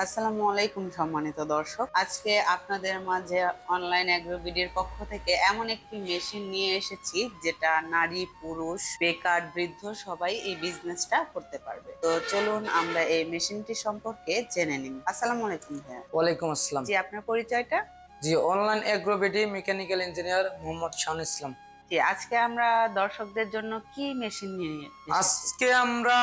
আসসালামু আলাইকুম সম্মানিত দর্শক। আজকে আপনাদের মাঝে অনলাইন অ্যাগ্রোবিডির পক্ষ থেকে এমন একটি মেশিন নিয়ে এসেছি যেটা নারী পুরুষ বেকার বৃদ্ধ সবাই এই বিজনেসটা করতে পারবে। তো চলুন আমরা এই মেশিনটি সম্পর্কে জেনে নিন আসসালামু আলাইকুম ভাইয়া। ওয়ালাইকুম আসসালাম। জি আপনার পরিচয়টা? জি online AgroBD mechanical engineer Mohammad Shahan Islam. জি আজকে আমরা দর্শকদের জন্য কি মেশিন নিয়ে আজকে আমরা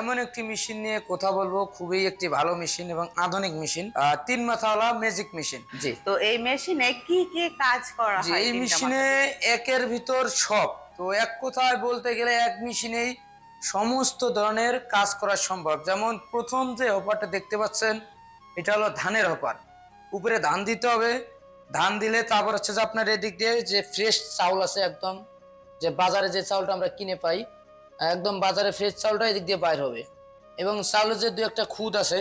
এমন একটি মেশিন নিয়ে কথা বলব খুবই একটি ভালো মেশিন এবং আধুনিক মেশিন তিন মাথাওয়ালা ম্যাজিক মেশিন জি। তো এই মেশিনে কি কি কাজ করা হয় এই মেশিনে একের ভিতর সব। তো এক কথায় বলতে গেলে এক মেশিনেই সমস্ত ধরনের কাজ করা সম্ভব। যেমন প্রথম যে হপারটা দেখতে পাচ্ছেন এটা হলো ধানের হপার। উপরে ধান দিতে হবে ধান দিলে তারপর হচ্ছে যে আপনার এদিক দিয়ে যে ফ্রেশ চাউল আছে একদম, যে বাজারে যে চাউলটা আমরা কিনে পাই, একদম বাজারে ফ্রেশ চাউলটা এদিক দিয়ে বাইর হবে। এবং চাউলের যে দু একটা খুদ আছে,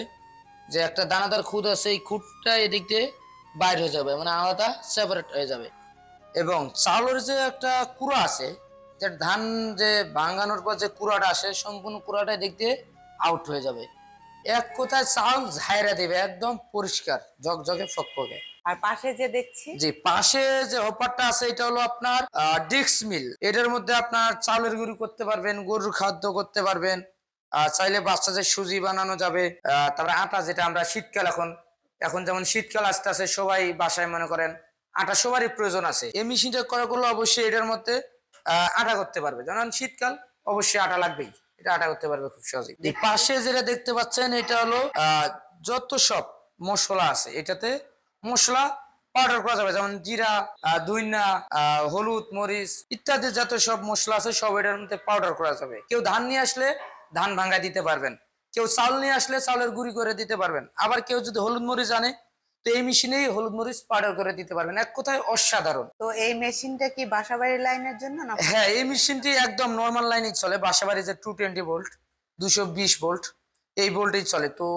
যে একটা দানাদার খুদ আছে, এই খুদটা এদিক দিয়ে বাইর হয়ে যাবে মানে আলাদা সেপারেট হয়ে যাবে। এবং চাউলের যে একটা কুড়া আছে, যে ধান যে ভাঙানোর পর যে কুড়াটা আসে, সম্পূর্ণ কুড়াটা এদিক দিয়ে আউট হয়ে যাবে। এক কথায় চাউল ঝাইরা দেবে, একদম পরিষ্কার জগজগে ফকফকে। আর পাশে যে দেখছি? জি, পাশে যে আছে, এটা হলো আপনার ডিক্স মিল। এটার মধ্যে আপনার চাউলের গুঁড়ি করতে পারবেন, গরুর খাদ্য করতে পারবেন চাইলে বাচ্চাদের সুজি বানানো যাবে তারপরে আটা যেটা আমরা শীতকাল এখন এখন যেমন শীতকাল আসতে আসে সবাই বাসায় মনে করেন, আটা সবারই প্রয়োজন আছে। এই মেশিনটা করা করলে অবশ্যই এটার মধ্যে আটা করতে পারবে। যেমন শীতকাল, অবশ্যই আটা লাগবেই। এটা আটা করতে পারবে খুব সহজেই। পাশে যেটা দেখতে পাচ্ছেন, এটা হলো যত সব মশলা আছে, এটাতে মশলা পাউডার করা যাবে যেমন জিরা দুইনা হলুদ মরিচ ইত্যাদি যত সব মশলা আছে সব এটার মধ্যে পাউডার করা যাবে। কেউ ধান নিয়ে আসলে ধান ভাঙ্গা দিতে পারবেন। কেউ চাউল নিয়ে আসলে চাউলের গুঁড়ি করে দিতে পারবেন। আবার কেউ যদি হলুদ মরিচ আনে তো এই মেশিনেই হলুদ মরিচ পাউডার করে দিতে পারবেন। এক কথায় অসাধারণ। তো এই মেশিনটা কি বাসাবাড়ির লাইনের জন্য না হ্যাঁ এই মেশিনটি একদম নর্মাল লাইনে চলে। বাসাবাড়ি যে টু টোয়েন্টি ভোল্ট দুশো বিশ ভোল্ট এই ভোল্টেই চলে। তো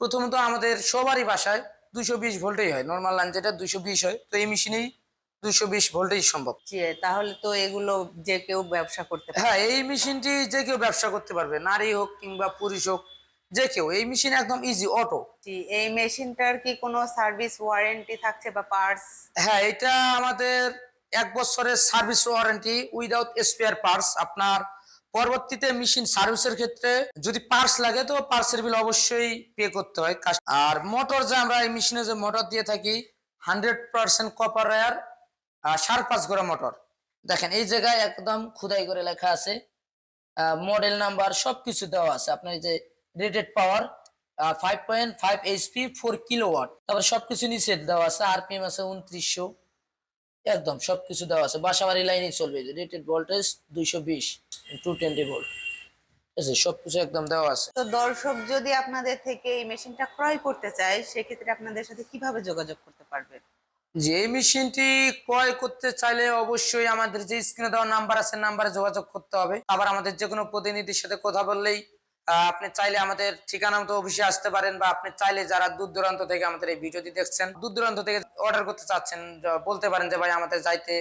প্রথমত আমাদের সবারই বাসায় দুশো বিশ ভোল্টেই হয়। নর্মাল লাইন যেটা দুশো বিশ হয়। তো এই মেশিনেই দুশো বিশ ভোল্টেই সম্ভব। জি, তাহলে তো এগুলো যে কেউ ব্যবসা করতে পারে হ্যাঁ এই মেশিনটি যে কেউ ব্যবসা করতে পারবে। নারী হোক কিংবা পুরুষ হোক যে কেউ। এই মেশিন একদম ইজি অটো জি, এই মেশিনটার কি কোনো সার্ভিস ওয়ারেন্টি থাকছে বা পার্টস হ্যাঁ এটা আমাদের এক বছরের service warranty without spare parts আপনার পরবর্তীতে মেশিন সার্ভিসের ক্ষেত্রে যদি পার্টস লাগে, তো পার্টসের বিল অবশ্যই পে করতে হয়। আর মোটর যে আমরা এই মেশিনে যে মোটর দিয়ে থাকি হান্ড্রেড পার্সেন্ট কপার রায়ার সাড়ে পাঁচ গোড়া মোটর দেখেন, এই জায়গায় একদম খুদাই করে লেখা আছে মডেল নাম্বার সবকিছু দেওয়া আছে। আপনার যে rated power five point five HP four kilowatt তারপর সবকিছু নিচে দেওয়া আছে আরপিএম আছে উনত্রিশশো। একদম সবকিছু দেওয়া আছে। বাসাবাড়ি লাইনে চলবে রেটেড ভোল্টেজ দুইশো বিশ। টু টোয়েন্টি ভোল্ট আছে সবকিছু একদম দেওয়া আছে। তো দর্শক যদি আপনাদের থেকে এই মেশিনটা ক্রয় করতে চায় সেক্ষেত্রে আপনাদের সাথে কীভাবে যোগাযোগ করতে পারবে? যে মেশিনটি ক্রয় করতে চাইলে অবশ্যই আমাদের যে স্ক্রিনে দেওয়া নাম্বার আছে নাম্বারে যোগাযোগ করতে হবে। আবার আমাদের যে কোনো প্রতিনিধির সাথে কথা বললেই আপনি চাইলে আমাদের ঠিকানা মতো অফিসে আসতে পারেন বা আপনি চাইলে যারা দূর দূরান্ত থেকে আমাদের এই ভিডিওটি দেখছেন দূর দূরান্ত থেকে অর্ডার করতে চাচ্ছেন বলতে পারেন যে ভাই আমাদের যাইতে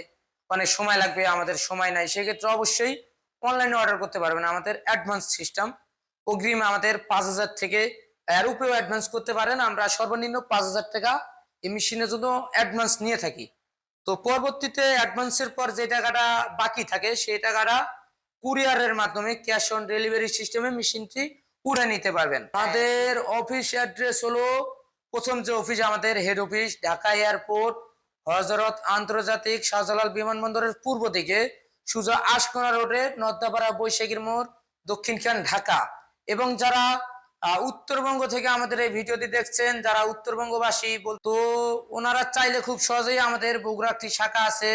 অনেক সময় লাগবে আমাদের সময় নাই। সেক্ষেত্রে অবশ্যই অনলাইনে অর্ডার করতে পারবেন। আমাদের অ্যাডভান্স সিস্টেম অগ্রিম আমাদের পাঁচ হাজার থেকে এর উপরেও অ্যাডভান্স করতে পারেন। আমরা সর্বনিম্ন পাঁচ হাজার টাকা এই মেশিনের জন্য অ্যাডভান্স নিয়ে থাকি। তো পরবর্তীতে অ্যাডভান্সের পর যে টাকাটা বাকি থাকে সেই টাকাটা কুরিয়ারের মাধ্যমে ক্যাশ অন ডেলিভারি সিস্টেমে মেশিনটি উড়ে নিতে পারবেন। আমাদের অফিস অ্যাড্রেস হলো প্রথম যে অফিস আমাদের হেড অফিস ঢাকা এয়ারপোর্ট হজরত আন্তর্জাতিক শাহজালাল বিমানবন্দরের পূর্ব দিকে। সুজা আশকোনা রোডে নদ্দাপাড়া বৈশাখীর মোড় দক্ষিণখান ঢাকা। এবং যারা উত্তরবঙ্গ থেকে আমাদের এই ভিডিওটি দেখছেন, যারা উত্তরবঙ্গবাসী বলতো ওনারা চাইলে খুব সহজেই আমাদের বগুড়া একটি শাখা আছে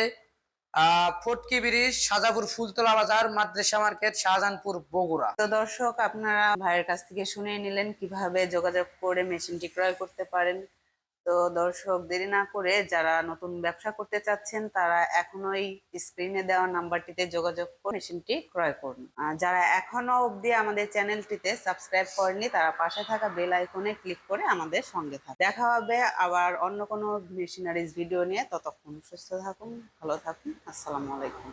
ফটকি ব্রিজ সাজাপুর ফুলতলা বাজার, মাদ্রাসা মার্কেট, শাহজাহানপুর বগুড়া। তো দর্শক, আপনারা ভাইয়ের কাছ থেকে শুনে নিলেন কীভাবে যোগাযোগ করে মেশিনটি ক্রয় করতে পারেন। তো দর্শক, দেরি না করে যারা নতুন ব্যবসা করতে চাচ্ছেন, তারা এখনোই স্ক্রিনে দেওয়া নাম্বারটিতে যোগাযোগ করে মেশিনটি ক্রয় করুন। যারা এখনও অবধি আমাদের চ্যানেলটিতে সাবস্ক্রাইব করেনি তারা পাশে থাকা বেল আইকনে ক্লিক করে আমাদের সঙ্গে থাকুন। দেখা হবে আবার অন্য কোনো মেশিনারিজ ভিডিও নিয়ে। ততক্ষণ সুস্থ থাকুন, ভালো থাকুন। আসসালামু আলাইকুম।